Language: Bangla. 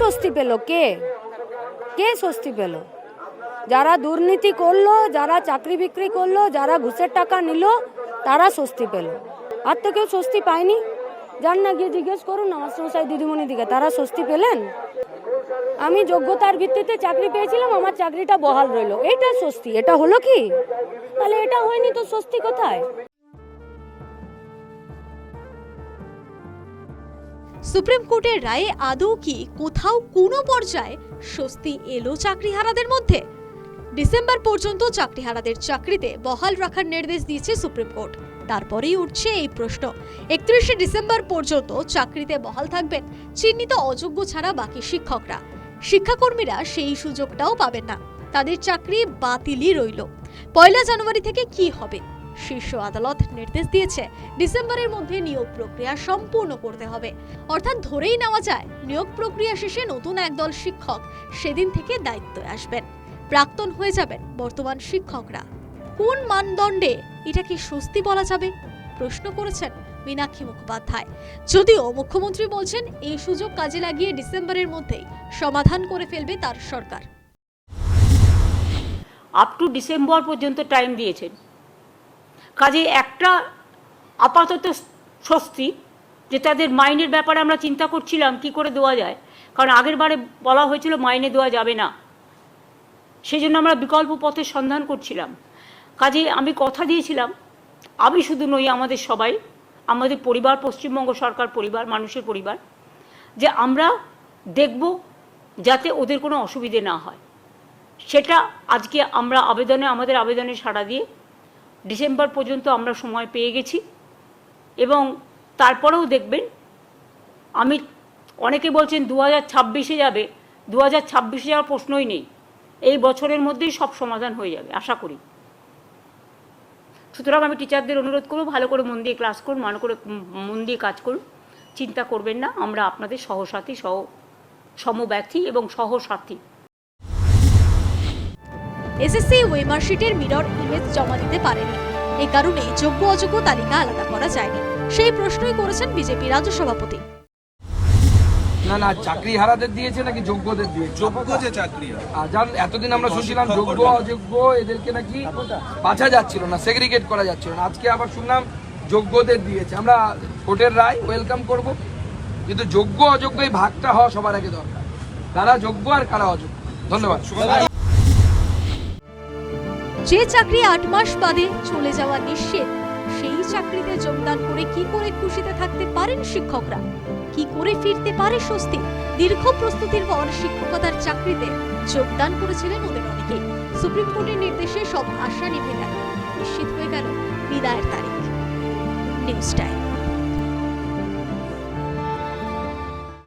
স্বস্তি পেল কে? কে স্বস্তি পেল? যারা দুর্নীতি করল, যারা চাকরি বিক্রি করল, যারা ঘুষের টাকা নিল, তারা স্বস্তি পেল। আর তো কেউ স্বস্তি পায়নি? যান না গিয়ে জিজ্ঞেস করুন না মাস্টারমশাই দিদিমণি দিকে, তারা স্বস্তি পেলেন? আমি যোগ্যতার ভিত্তিতে চাকরি পেয়েছিলাম, আমার চাকরিটা বহাল রইল। এইটা স্বস্তি, এটা হলো কি? তাহলে এটা হয়নি তো স্বস্তি কোথায়? সুপ্রিম কোর্টের রায়ে আদৌ কি কোথাও কোনো পর্যায়ে স্বস্তি এলো চাকরিহারাদের মধ্যে? ডিসেম্বর পর্যন্ত চাকরিহারাদের চাকরিতে বহাল রাখার নির্দেশ দিয়েছে সুপ্রিম কোর্ট। তারপরেই উঠছে এই প্রশ্ন। একত্রিশে ডিসেম্বর পর্যন্ত চাকরিতে বহাল থাকবেন চিহ্নিত অযোগ্য ছাড়া বাকি শিক্ষকরা। শিক্ষাকর্মীরা সেই সুযোগটাও পাবেন না। তাদের চাকরি বাতিলই রইল। পয়লা জানুয়ারি থেকে কি হবে? শীর্ষ আদালত নির্দেশ দিয়েছে, ডিসেম্বরের মধ্যে নিয়োগ প্রক্রিয়া সম্পূর্ণ করতে হবে। অর্থাৎ ধরেই নেওয়া যায়, নিয়োগ প্রক্রিয়া শেষে নতুন একদল শিক্ষক সেদিন থেকে দায়িত্বে আসবেন। প্রাক্তন হয়ে যাবেন বর্তমান শিক্ষকরা। কোন মানদণ্ডে এটা কি স্বস্তি বলা যাবে? প্রশ্ন করেছেন মীনাক্ষী মুখোপাধ্যায়। যদিও মুখ্যমন্ত্রী বলছেন, এই সুযোগ কাজে লাগিয়ে ডিসেম্বরের মধ্যেই সমাধান করে ফেলবে তার সরকার। আপ টু ডিসেম্বর পর্যন্ত টাইম দিয়েছেন। কাজে একটা আপাতত স্বস্তি যে তাদের মাইনের ব্যাপারে আমরা চিন্তা করছিলাম কি করে দেওয়া যায়। কারণ আগের বারে বলা হয়েছিল মাইনে দেওয়া যাবে না। সেই জন্য আমরা বিকল্প পথের সন্ধান করছিলাম। কাজে আমি কথা দিয়েছিলাম, আমি শুধু নই আমাদের সবাই, আমাদের পরিবার, পশ্চিমবঙ্গ সরকার পরিবার, মানুষের পরিবার, যে আমরা দেখব যাতে ওদের কোনো অসুবিধে না হয়। সেটা আজকে আমরা আবেদনে, আমাদের আবেদনে সাড়া দিয়ে ডিসেম্বর পর্যন্ত আমরা সময় পেয়ে গেছি এবং তারপরেও দেখবেন, আমি অনেকে বলছেন দু হাজার ছাব্বিশে যাবে দু হাজার ছাব্বিশে যাওয়ার প্রশ্নই নেই। এই বছরের মধ্যেই সব সমাধান হয়ে যাবে, আশা করি। সুতরাং আমি টিচারদের অনুরোধ করব, ভালো করে মন দিয়ে ক্লাস করুন মনে করে মন দিয়ে কাজ করুন। চিন্তা করবেন না, আমরা আপনাদের সহসাথী, সহ, সমব্যথী এবং সহসাথী। এসএসসি ওয়েমার্কশিটের মিরর ইমেজ জমা দিতে পারেনি। এই কারণে যোগ্য অযোগ্য তালিকা আলাদা করা যায়নি। সেই প্রশ্নই করেছেন বিজেপি রাজ্য সভাপতি। না না চাকরি হারাদের দিয়েছে নাকি যোগ্যদের দিয়েছে? যোগ্য যে চাকরি আর যার এতদিন আমরা শুনছিলাম যোগ্য অযোগ্য এদেরকে নাকি বাছা যাচ্ছিল না সেগ্রিগেট করা যাচ্ছিল না। আজকে আবার শুনলাম যোগ্যদের দিয়েছে। আমরা কোর্টের রায় ওয়েলকাম করব। কিন্তু যোগ্য অযোগ্য এই ভাগটা হওয়া সবার আগে দরকার। কারা যোগ্য আর কারা অযোগ্য। ধন্যবাদ। যে চাকরি আট মাস বাদে চলে যাওয়া নিশ্চিত, সেই চাকরিতে যোগদান করে কি করে খুশিতে থাকতে পারেন শিক্ষকরা? কি করে ফিরতে পারে স্বস্তি? দীর্ঘ প্রস্তুতির পর শিক্ষকতার চাকরিতে যোগদান করেছিলেন ওদের অনেকেই সুপ্রিম কোর্টের নির্দেশে সব আশা নিভে গেল। নিশ্চিত হয়ে গেল বিদায়ের তারিখ। News time.